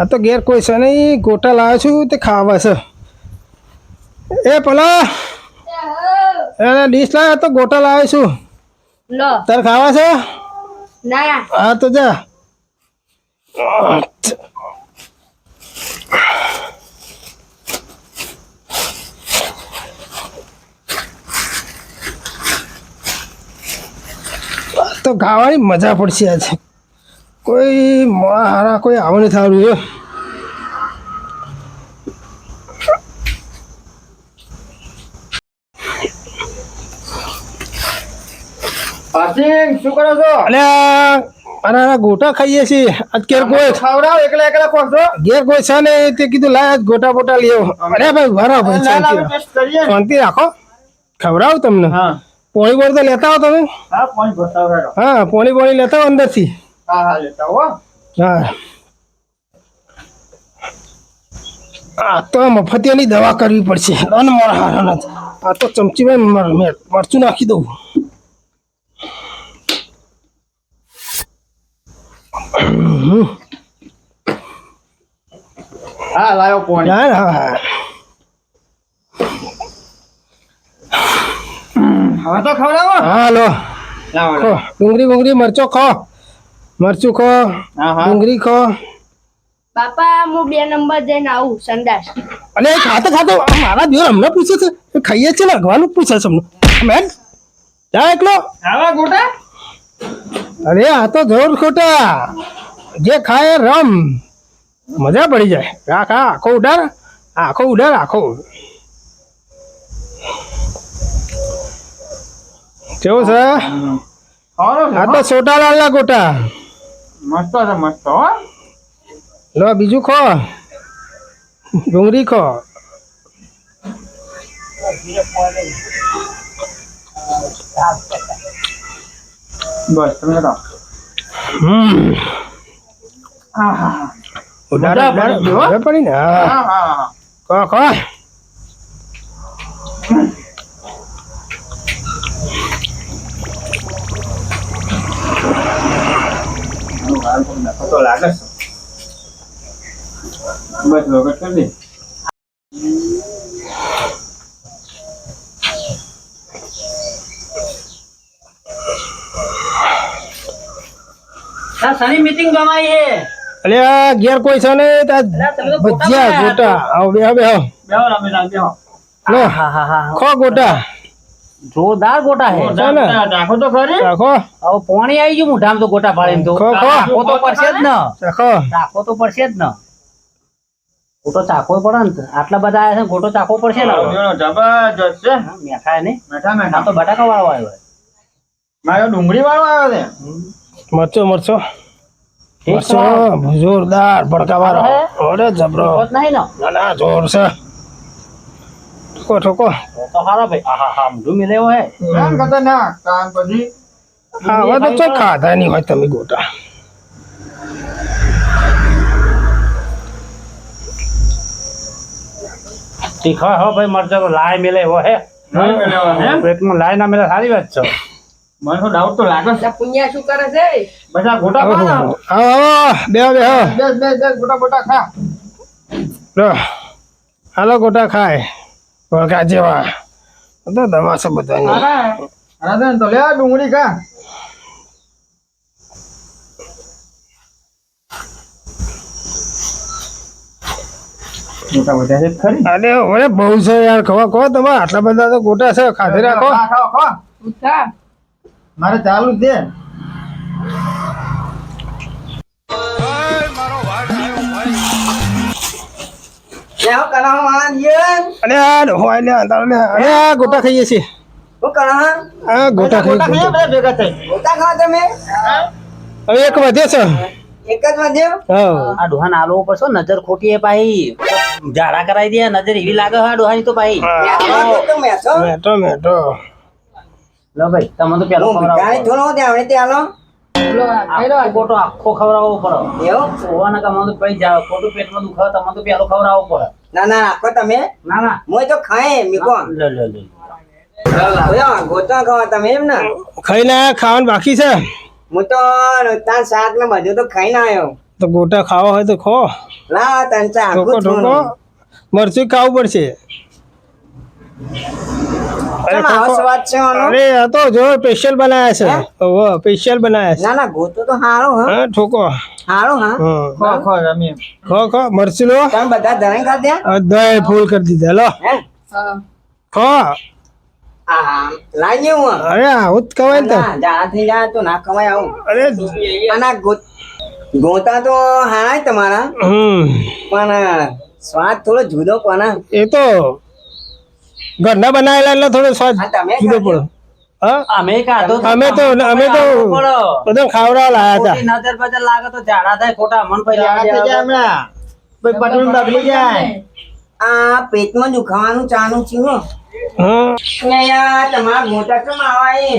આ તો ઘેર કોઈ છે નહીં. ગોટા લાવ્યો છું તે ખાવા છે. એ પેલા. એને ડીશ લાવ્યો તો ગોટા લાવ્યો છું. તારે ખાવા છે? હા તો જા. તો ખાવાની મજા પડશે આજે. કોઈ મોડા હારા કોઈ આવું નહીં થવાનું છે શું કરો છો? અલ્યા ગોટા ખાઈએ છીએ. અત્યારે કોઈ ખવડાવો એકલા એકલા છો? ઘેર કોઈ છે ને તે કીધું લાય ગોટા બોટા અરે ભાઈ ના, શાંતિ રાખો. ખવડાવું તમને. હા. પોણી બોળ તો લેતા હો તમે. હા. હા પોણી લેતા હો અંદરથી. હા. હા લેતા હો હા આ તો મફતિયાની દવા કરવી પડશે. અન મારા હારા નથી. આ તો ચમચીમાં મરચું નાખી દઉં. હા લાયો પોઈન્ટ હા હા હા. હવે તો ખવડાવો. હા લો. ડુંગળી ડુંગળી મરચો ખો. મરચું ખો હા હા. ડુંગળી ખો. બાપા હું બે નંબર જઈને આવું સંદાસ અને ખાતો ખાતો. મારા દિવસ હમણાં પૂછે છે. ખાઈએ છે ને અગવાનું પૂછે છે હમણાં મેન જા એકલો. આવા ગોટા? અરે આ તો જોર ખોટા. જે ખાય રમ. મજા પડી જાય. રાખ આ આખો ઉડાર આખો ઉડાર આખો. કેવું છે? આ તો છોટાલાલ છોટા લાલના ગોટા. મસ્ત છે મસ્ત હો. લો બીજું ખો. ડુંગળી ખો. બસ તમે હમ. મજા ઉડાર પડી? ને? હા હા. ખો ખો. વગર કરી દે સની મીટિંગ ગમાઈ હે અલે આ ઘેર કોઈ છે ને ત્યાં તમે તો ગોટા ભજીયા ગોટા. આવો બે બે બેહો રમેશ બેહો. લો હા હા હા ખો ગોટા. જોરદાર ગોટા હે? રાખો તો ખરી. રાખો. હવે પોણી આવી ગયું મોઢામાં તો ગોટા પાડીને તો. પડશે જ ને. રાખો. ચાખવો તો પડશે જ ને. ગોટો ચાખવો પડે ને આટલા બધા આવ્યા છે ગોટો ચાખવો પડશે ને. જબરજસ્ત છે. મેઠા ને મેઠા મેઠા. તો બટાકા વાળો આવ્યો છે. મારો ડુંગળી વાળો આવ્યો છે? મરચો મરચો. મરચો જોરદાર ભડકા વાળો. અરે જબરો. નહીં ને. ના ના જોર છે. ઠોકો ઠોકો. તો હારો ભાઈ. આહા હા હા મિલેવો હે. એમ ના કાન પછી હા હવે તો ખાધા નહીં હોય તમે ગોટા. તીખા હો ભાઈ મરચો તો લાય મિલે એવો હે. પેટમાં લાય ના મિલે સારી વાત છે. મને તો ડાઉટ તો લાગે છે પુણ્યા શું કરે છે? બધા ગોટા ખા ગોટા ગોટા ખા. લો. હાલો ગોટા ખાય. ભડકા જેવા. તો દવા છે બધાની અરે તો લે ડુંગળી ખા. ગોટા બધા ખરી? અરે અરે બહુ છે યાર ખવા કહો તમે આટલા બધા તો ગોટા છે ખાધી રાખો. મારે ચાલુ જ દે. ગોટા ખાઈએ છીએ. ગોટા એક વધે છે? એક જ વધ્યો? આ ડોહા આલવો પડશે નજર ખોટી એ પાહી ઝાડા કરાવી દે નજર એવી લાગે છે આ તો તો મેઠો મેટો મેટો લો ભાઈ તમે તો પેલો ખવડાવો થોડો ત્યાં આવડે ત્યાં આલો આખો ગોટો આખો ખવડાવવો પડે. એવું? ઓવાના કામ તો ભાઈ જાવ ખોટું પેટમાં દુખાવે તમે તો પેલો ખવડાવવો પડે. ના ના આખો તમે. ના ના. મોય તો ખાય મીકો લો લો લો. ગોતા ખાવા તમે એમ ને? ખાઈ ના ખાવાનું બાકી છે. હું તો ત્યાં શાક ને બધું તો ખાઈ ના આવ્યો. તો ગોટા ખાવા હોય તો ખો. ઠોકો ઠોકો મરચું ખાવું પડશે. અરે કેમ આવો ઠોકો. સ્વાદ છે આનો? અરે આ તો જો સ્પેશિયલ બનાયા છે. ઓહો સ્પેશિયલ બનાયા છે. ના ના ગોતો તો હારો હા. હા ઠોકો હારો હા. હા. ખો ખો રમી ખો ખો મરચું લો. તમે બધા ધરાઈ ખાધ્યા આ દહીં ફૂલ કરી દીધા લો. હા? ખો. હું. અરે આવું જ કવાય ને ના જા તો ના કમાય આવું. અરે અને આ ગો- ગોતા તો હારા તમારા. પણ સ્વાદ થોડો જુદો પણ એ તો ઘરના બનાવેલા એટલે થોડો સ્વાદ જુદો? પડે. અમે કાઢો અમે તો અમે તો બધા ખાવડા લાયા હતા. નજર બજર લાગે તો ઝાડા થાય ખોટા મન પછી જાય આ પેટમાં દુખાવાનું ચાનું છે હો. હા. યાર તમારા ગોતા કેમ આવા એ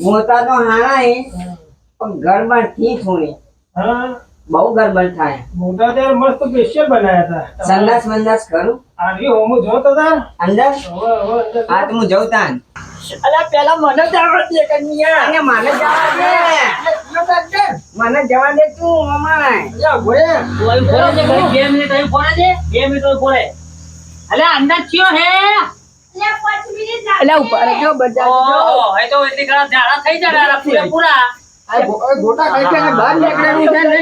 ગોતા તો હારા પણ ગરબડથી થોડી હા. બહુ ગરબડ થાય. મોટા ત્યારે મસ્ત સ્પેશિયલ બનાયા હતા. સંદાસ મંદાસ કરું આવી હોમું જોતો તાર અંદર? હવે હવે અંદર હા તો હું જઉં તાન. અલા પેલા મને જ આવડતી એક કન્યા. અને મને જવા દે મને જવા દે તું મમાય બે મિનિટ અહીં ફોરે છે ગેમ મિનિટ અહીં ફોરે અલે અંદર થયો હે? અલ્યા ઉપર જો બધા ઓહો હે તો એટલી ઘણા ઝાડા થઈ જાય પૂરા પૂરેપૂરા. ગોટા ખાઈ ખાઈને બહાર નીકળેલું છે ને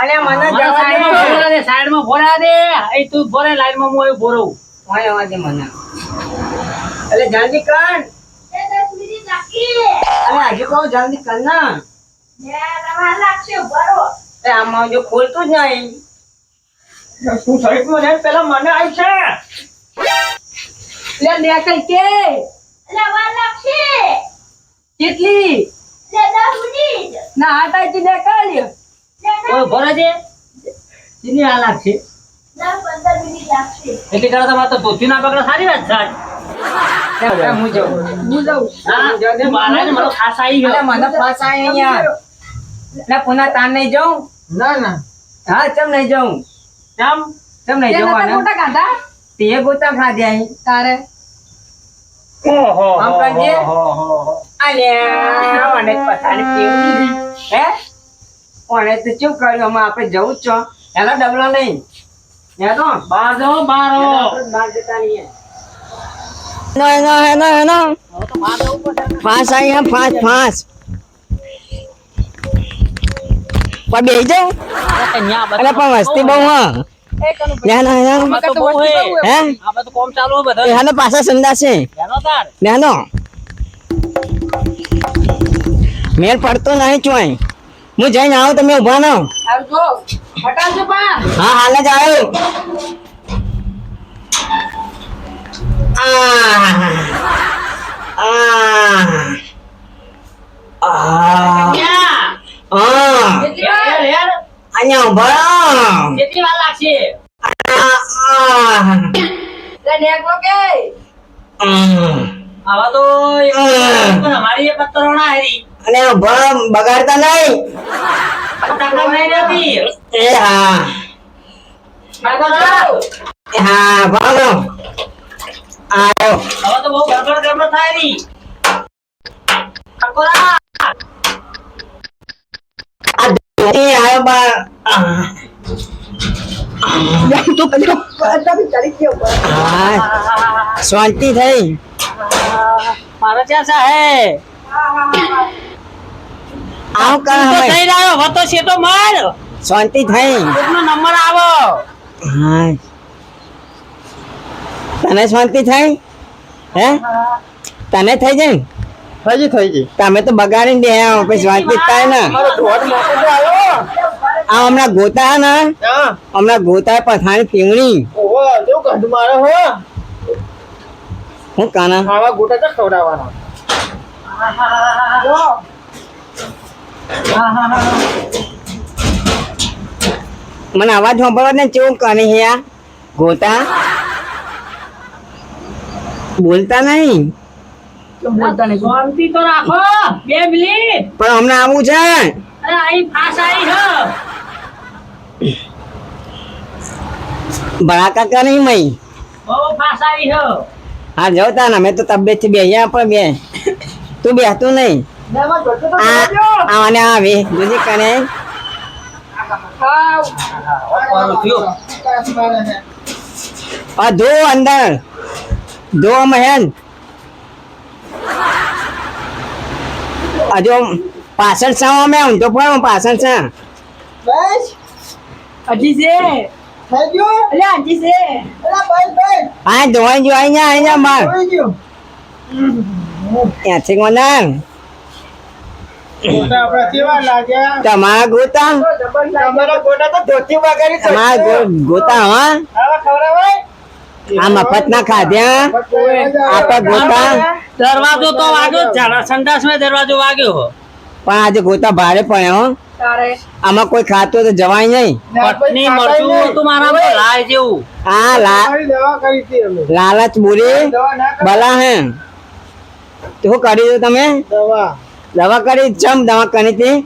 અને મને મને જવા દે. સાઈડમાં ફોરા દે સાઈડમાં ફોરા દે. અહીં તું ફોરે લાઈનમાં હું અહીં ફોરવું ઓય અવાજ મને. અલે જલ્દી કર. અરે હજુ કહું જલ્દી કર ના. એ આમાં જો ખોલતું જ નહીં. તું સાઈડમાં રહે પેલા મને આવી છે. લે લે કઈ કે? કેટલી? ના આટા જી લે કાઢ્યો. ઓય ફોરે છે એની આ લાગશે. એટલી ઘણા તમારે તો ધોતી ના પકડે સારી વાત છે આજ. હું જાઉં. હું જાઉં. હા બાળા ને મારો ખાસ આવી ગયો. મને ફસાય અહીંયા. ના પુના તાન નહીં જાઉં? ના ના. હા ચમ નહીં જાઉં? કેમ ચમ નહીં આને? મોટા ખાધા? તે ગોતા ખાધ્યા અહીં. તારે? ઓહો આમ કરજે અલ્યા મને પથારી કેવી હે? ઓને તો ચૂપ કર્યું? હમણાં આપણે જવું જ છો. એનો ડબલો નહીં હેનો બહાર જાઓ બહાર આવો. બહાર જતા નહીં નો નો હેનો હેનો ફાસ આઈ હે ફાસ ફાસ. પણ બેહી જાઉં અરે પણ વસ્તી બહુ હા. પાછા સંદાસ છે. નેનો મેલ પડતો નહીં ચોય. હું જઈને આવું તમે ઊભા પા હા હાલ જ આવ્યો આ. આ. આ. અહીંયા ઊભા કેટલી વાર લાગશે નેકલો કે. આવા તો અમારી પત્તરો ના હારી અને ઊભા બગાડતા નહીં નહીં એ હા. એ હા ભાગો આવ્યો હવે તો બહુ ગડબડ ગડબડ થાય રહી ટકોરા. આ આ. હા. શાંતિ થઈ. મારે ત્યાં હે? આવ તું તો થઈ રહ્યો હવે તો શેટો માર. શાંતિ થઈ. કોકનો નંબર આવો. હા. તને શાંતિ થઈ? હે? તને થઈ જાય? થઈ ગઈ થઈ ગઈ તમે તો બગાડીને દે પછી વાતચીત થાય ને. આ હમણાં ગોતા ને? હમણાં ગોતા પઠાણી પીવણી. ઓહો જો ગંધ મારે હો. હું કાના? આવા ગોટા તો ખવડાવવાના? મને અવાજ સાંભળવા ને ચેવું કરે હે આ? ગોતા? બોલતા નહીં? શાંતિ તો રાખો. બે મિનિટ. પણ હમણાં આવું છે? અરે ફાસ કરે નહીં મઈ બહુ ફાસ આવી છે. હા જવતા તા ને અમે તો તબિયતથી બેહીએ પણ બે. તું બેહતું નહીં. આવે. આ ધો અંદર. ધો મહેન. હજુ પાછળ છે અમે ઊંધો પણ પાછળ છે. હજી છે? અલ્યા હજી છે. હા ધોવાઈ જો અહીંયા અહીંયા માર. ત્યાંથી તમારા ગોતા તમારા ગોડા તો ધોતી વગાડી તમારા ગોતા હા? ખવડાવાય? આ મફત ના ખાધ્યા? આપણા ગોતા? દરવાજો તો વાગ્યો સંડાસમાં દરવાજો વાગ્યો પણ આજે ગોતા ભારે પડ્યો હો. આમાં કોઈ ખાતું તો જવાય નહીં. પત્ની મરતું હતું મારા લાય જેવું. આ લા સારી દવા કરી હતી અમે. લાલચ બુરી ભલા હે શું કરી દો તમે? દવા. દવા કરી ચમ દવા કરી હતી?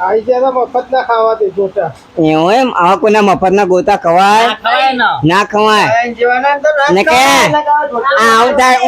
આવી જાય તો મફત ના ખાવાથી ગોટા. એવું એમ? આવા કોઈના મફત ગોતા ખવાય? ના ખવાય ને. કે આવું થાય.